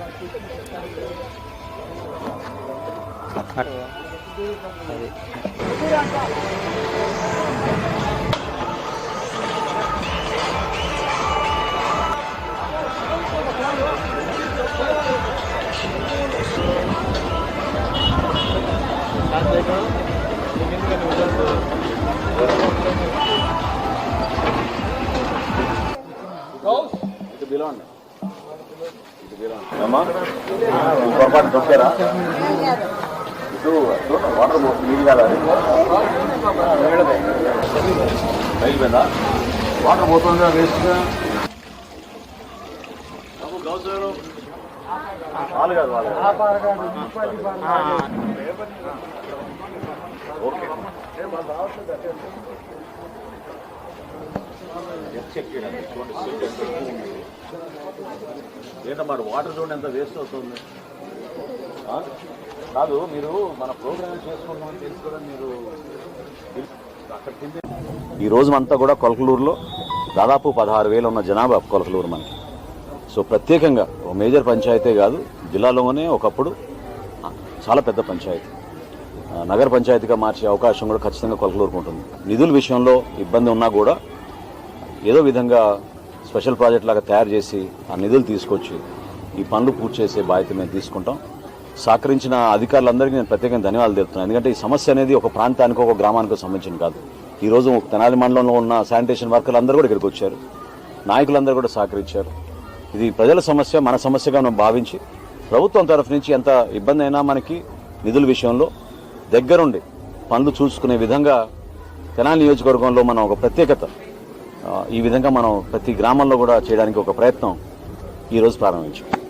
Makat. Goes? It's a belong. పొరపాటు దొక్కారా ఇటు water నీళ్ళు కాదా అయిపోయిందా? వాటర్ పోతుందా వేస్ట్గా? వాళ్ళు కాదు వాళ్ళు ఓకే. చెక్ మరి వాటర్ చూడండి ఎంత వేస్ట్ అవుతుంది కాదు మీరు మన ప్రోగ్రామ్ చేసుకుంటామని తెలుసుకోవడం మీరు. అక్కడ కింద ఈ రోజు అంతా కూడా కొలకలూరులో దాదాపు పదహారు వేలు ఉన్న జనాభా కొలకలూరు మనకి. సో ప్రత్యేకంగా ఒక మేజర్ పంచాయతీ కాదు జిల్లాలోనే ఒకప్పుడు చాలా పెద్ద పంచాయతీ. నగర పంచాయతీగా మార్చే అవకాశం కూడా ఖచ్చితంగా కొలకలూరుకుంటుంది నిధుల విషయంలో ఇబ్బంది ఉన్నా కూడా ఏదో విధంగా స్పెషల్ ప్రాజెక్ట్ లాగా తయారు చేసి ఆ నిధులు తీసుకొచ్చి ఈ పనులు పూర్తి చేసే బాధ్యత మేము తీసుకుంటాం. సహకరించిన అధికారులందరికీ నేను ప్రత్యేకంగా ధన్యవాదాలు తెలుపుతున్నాను. ఎందుకంటే ఈ సమస్య అనేది ఒక ప్రాంతానికి ఒక గ్రామానికి సంబంధించిన కాదు. ఈ రోజు తెనాలి మండలంలో ఉన్న శానిటేషన్ వర్కర్లు అందరూ కూడా ఇక్కడికి వచ్చారు. నాయకులందరూ కూడా సహకరించారు. ఇది ప్రజల సమస్య మన సమస్యగా మనం భావించి ప్రభుత్వం తరఫు నుంచి ఎంత ఇబ్బంది అయినా మనకి నిధుల విషయంలో దగ్గరుండి పనులు చూసుకునే విధంగా తెనాలి నియోజకవర్గంలో మనం ఒక ప్రత్యేకత ఈ విధంగా మనం ప్రతి గ్రామంలో కూడా చేయడానికి ఒక ప్రయత్నం ఈరోజు ప్రారంభించాం.